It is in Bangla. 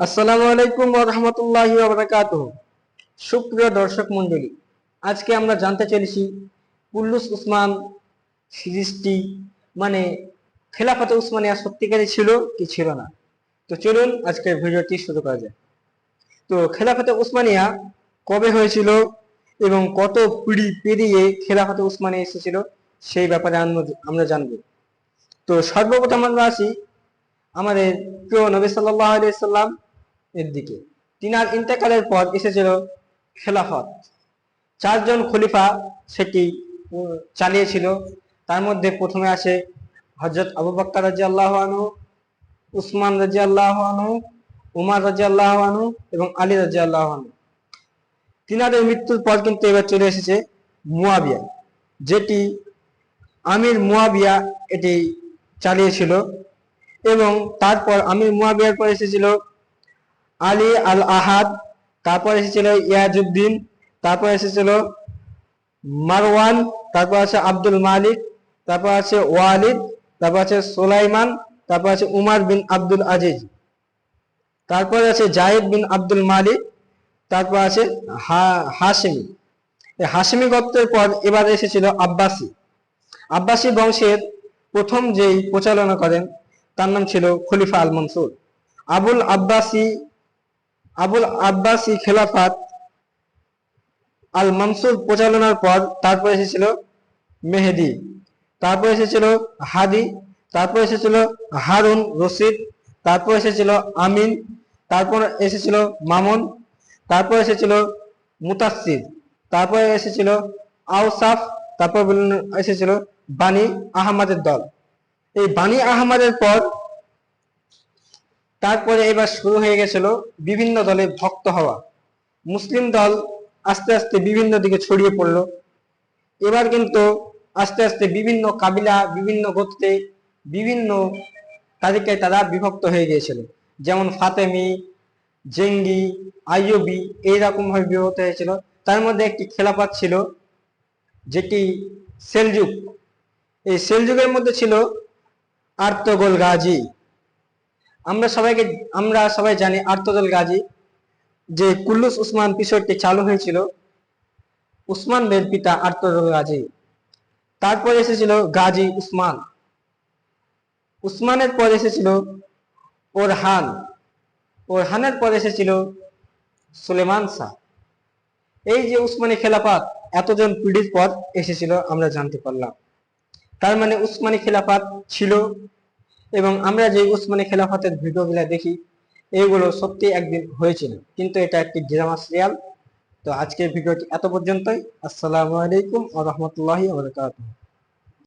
আসসালামু আলাইকুম রাহমাতুল্লাহি সুপ্রিয় দর্শক মণ্ডলী, আজকে আমরা জানতে চলেছি কুল্লুস উসমান সিরিজটি মানে খেলাফতে উসমানিয়া ছিল কি ছিল না? তো চলুন আজকের ভিডিওটি শুরু করা যায় তো খেলাফতে উসমানিয়া কবে হয়েছিল এবং কত পিড়ি পেরিয়ে খেলাফতে উসমানিয়া এসেছিল সেই ব্যাপারে আমরা জানব। তো সর্বপ্রথম আমরা আসি আমাদের প্রিয় নবী সাল্লাহ আলিয়া সাল্লাম এর দিকে। তিনার ইন্তেকালের পর এসেছিল খেলাফত। চারজন খলিফা সেটি চালিয়েছিল। তার মধ্যে প্রথমে আসে হজরত আবু বক্কর রাজি আল্লাহ আনহু, উসমান রাজি আল্লাহ আনহু, উমার রাজি আল্লাহ আনহু এবং আলী রাজি আল্লাহ আনহু। তিনাদের মৃত্যুর পর কিন্তু এবার চলে এসেছে মুয়াবিয়া, যেটি আমির মুয়াবিয়া এটি চালিয়েছিল। এবং তারপর আমির মুয়াবিয়ার পর এসেছিল আলী আল আহাদ, তারপর এসেছিল ইয়াজুদ্দিন তারপর এসেছিল মারওয়ান, তারপর আছে আব্দুল মালিক, তারপর আছে ওয়ালিদ, তারপর আছে সোলাইমান, তারপর আছে উমার বিন আব্দুল আজিজ। তারপর আছে জাহিদ বিন আব্দুল মালিক, তারপর আছে হা- হাশিমি। এই হাশিমি গোত্রের পর এবার এসেছিল আব্বাসী। আব্বাসী বংশের প্রথম যেই পরিচালনা করেন তার নাম ছিল খলিফা আল মনসুর। আবুল আব্বাসি আবুল আব্বাসি খেলাফাত আল মনসুর পরিচালনার পর তারপর এসেছিল মেহেদি, তারপর এসেছিল হাদি, তারপর এসেছিল হারুন রশিদ, তারপর এসেছিল আমিন, তারপর এসেছিল মামুন, তারপর এসেছিল মুতাসির তারপর এসেছিল আউসাফ তারপর এসেছিল বানি আহমদের দল। এই বানি আহমদের পর তারপরে এবার শুরু হয়ে গেছিল বিভিন্ন দলে ভক্ত হওয়া। মুসলিম দল আস্তে আস্তে বিভিন্ন দিকে ছড়িয়ে পড়ল। এবার কিন্তু আস্তে আস্তে বিভিন্ন কাবিলা, বিভিন্ন গোত্রে, বিভিন্ন তালিকায় তারা বিভক্ত হয়ে গিয়েছিল। যেমন ফাতেমি, জেঙ্গি, আইয়ুবি এইরকম ভাবে বিভক্ত হয়েছিল। তার মধ্যে একটি খেলাফত ছিল যেটি সেলজুক এই সেলজুকের মধ্যে ছিল আর্তগোল গাজী। আমরা সবাইকে, আমরা সবাই জানি আর্তদল গাজী। যে কুল্লুস উসমান পিছরটি চালু হয়েছিল উসমানদের পিতা আর্তদল গাজী। তারপর এসেছিল গাজী উসমান। উসমানের পর এসেছিল ওরহান। ওরহানের পর এসেছিল সুলেমান শাহ। এই যে উসমানী খেলাফত, এতজন পিঢ়ির পর এসেছিল, আমরা জানতে পারলাম। তার মানে উসমানী খেলাফাত ছিল এবং আমরা যে উসমানী খেলাফাতের ভিডিওগুলো দেখি এইগুলো সত্যি একদিন হয়েছিল। কিন্তু এটা একটি ড্রামা সিরিয়াল তো আজকের ভিডিওটি এত পর্যন্তই। আসসালামু আলাইকুম বারাকাতুহু।